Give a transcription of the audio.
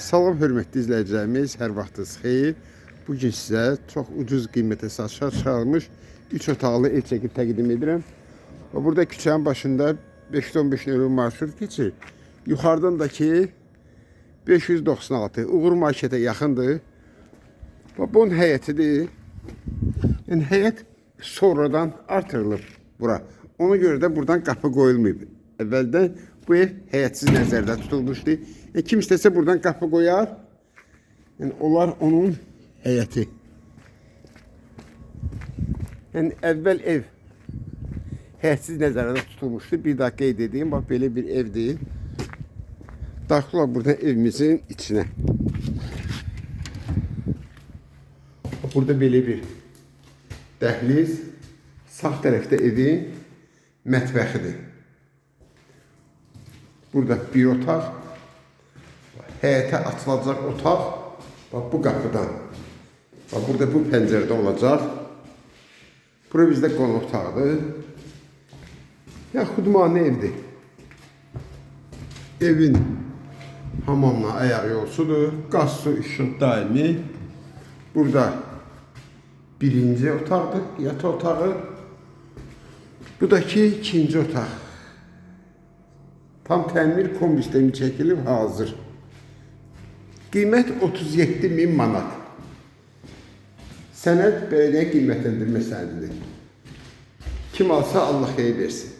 Salam hörmətli izləyicilərimiz, hər vaxtınız xeyir. Bu gün sizə çox ucuz qiymətə satışa çıxarılmış 3 otaqlı ev çəkib təqdim edirəm. Və burada küçənin başında 515 euro marşrut keçir. Yuxarıdan da ki 596 Uğur marketə yaxındır. Və bunun həyətidir. Yəni həyət sonradan artırılıb bura. Ona görə də buradan qapı qoyulmayıb. Əvvəldən bu ev həyətsiz nəzərdə tutulmuşdu. E, kim istəsə buradan qapı qoyar. Yəni onlar onun həyəti. Yəni əvvəl ev həyətsiz nəzərdə tutulmuşdu. Bir daha qeyd edeyim, bax belə bir evdir. Daxil olaq burada evimizin içinə. Burada belə bir dəhliz. Sağ tərəfdə evin mətbəxidir. Burada bir otaq. Həyətə açılacaq otaq. Bax bu qapıdan. Bax burada bu pəncərədə olacaq. Bura bizdə qonaq otağıdır. Yaxud evdir. Evin hamamla ayaq yolsudur. Qaz, su, işıq daimi. Burada birinci otaqdır, yataq otağı. Bu da ki ikinci otaq. Tam təmir kombi sistemi çəkilib hazır. Qiymət 37 min manat. Sənəd belediyə qiymətləndirmə sənədidir. Kim alsa Allah xeyir versin.